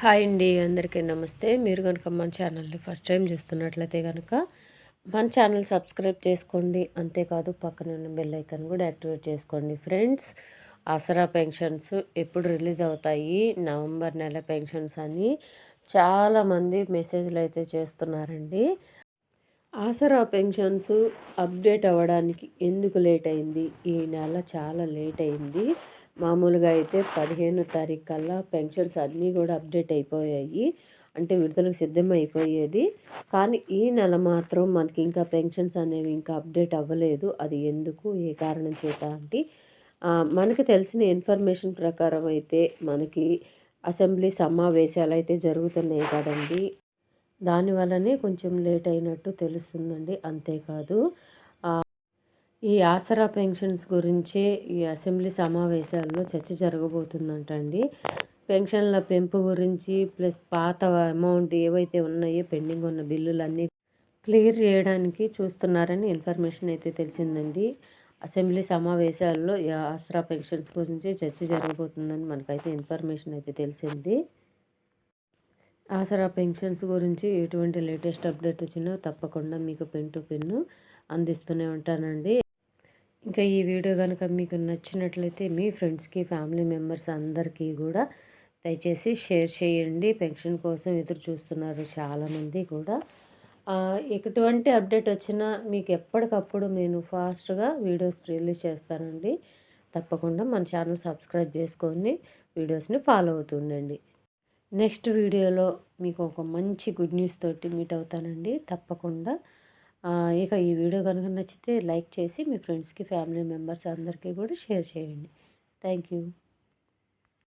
Hi అండి అందరికీ నమస్తే. మీరు కనుక మన ఛానల్ని ఫస్ట్ టైం చూస్తున్నట్లయితే కనుక మన ఛానల్ సబ్స్క్రైబ్ చేసుకోండి. అంతేకాదు పక్కన ఉన్న బెల్ ఐకాన్ కూడా యాక్టివేట్ చేసుకోండి ఫ్రెండ్స్. ఆసరా పెన్షన్స్ ఎప్పుడు రిలీజ్ అవుతాయి? నవంబర్ నెల పెన్షన్స్ అని చాలామంది మెసేజ్లు అయితే చేస్తున్నారండి. ఆసరా పెన్షన్స్ అప్డేట్ అవ్వడానికి ఎందుకు లేట్ అయింది? ఈ నెల చాలా లేట్ అయింది. మామూలుగా అయితే పదిహేను తారీఖు కల్లా పెన్షన్స్ అన్నీ కూడా అప్డేట్ అయిపోయాయి. అంటే విడుదలకు సిద్ధం అయిపోయేది కానీ ఈ నెల మాత్రం మనకి ఇంకా పెన్షన్స్ అనేవి ఇంకా అప్డేట్ అవ్వలేదు. అది ఎందుకు? ఏ కారణం చేత? అంటే మనకి తెలిసిన ఇన్ఫర్మేషన్ ప్రకారం అయితే మనకి అసెంబ్లీ సమావేశాలు అయితే జరుగుతున్నాయి కదండి. దానివల్లనే కొంచెం లేట్ అయినట్టు తెలుస్తుందండి. అంతేకాదు ఈ ఆసరా పెన్షన్స్ గురించే ఈ అసెంబ్లీ సమావేశాల్లో చర్చ జరగబోతుందంటండి పెన్షన్ల పెంపు గురించి ప్లస్ పాత అమౌంట్ ఏవైతే ఉన్నాయో పెండింగ్ ఉన్న బిల్లులన్నీ క్లియర్ చేయడానికి చూస్తున్నారని ఇన్ఫర్మేషన్ అయితే తెలిసిందండి. అసెంబ్లీ సమావేశాల్లో ఈ ఆసరా పెన్షన్స్ గురించి చర్చ జరగబోతుందని మనకైతే ఇన్ఫర్మేషన్ అయితే తెలిసింది. ఆసరా పెన్షన్స్ గురించి ఎటువంటి లేటెస్ట్ అప్డేట్ వచ్చినా తప్పకుండా మీకు పెన్ టు పెన్ను అందిస్తూనే ఉంటానండి. ఇంకా ఈ వీడియో కనుక మీకు నచ్చినట్లయితే మీ ఫ్రెండ్స్కి ఫ్యామిలీ మెంబర్స్ అందరికీ కూడా దయచేసి షేర్ చేయండి. పెన్షన్ కోసం ఎదురు చూస్తున్నారు చాలామంది కూడా. ఎటువంటి అప్డేట్ వచ్చినా మీకు ఎప్పటికప్పుడు నేను ఫాస్ట్గా వీడియోస్ రిలీజ్ చేస్తానండి. తప్పకుండా మన ఛానల్ సబ్స్క్రైబ్ చేసుకొని వీడియోస్ని ఫాలో అవుతుండండి నెక్స్ట్ వీడియోలో మీకు ఒక మంచి గుడ్ న్యూస్ తోటి మీట్ అవుతానండి. తప్పకుండా ఇక ఈ వీడియో కనుక నచ్చితే లైక్ చేసి మీ ఫ్రెండ్స్కి ఫ్యామిలీ మెంబర్స్ అందరికీ కూడా షేర్ చేయండి. Thank you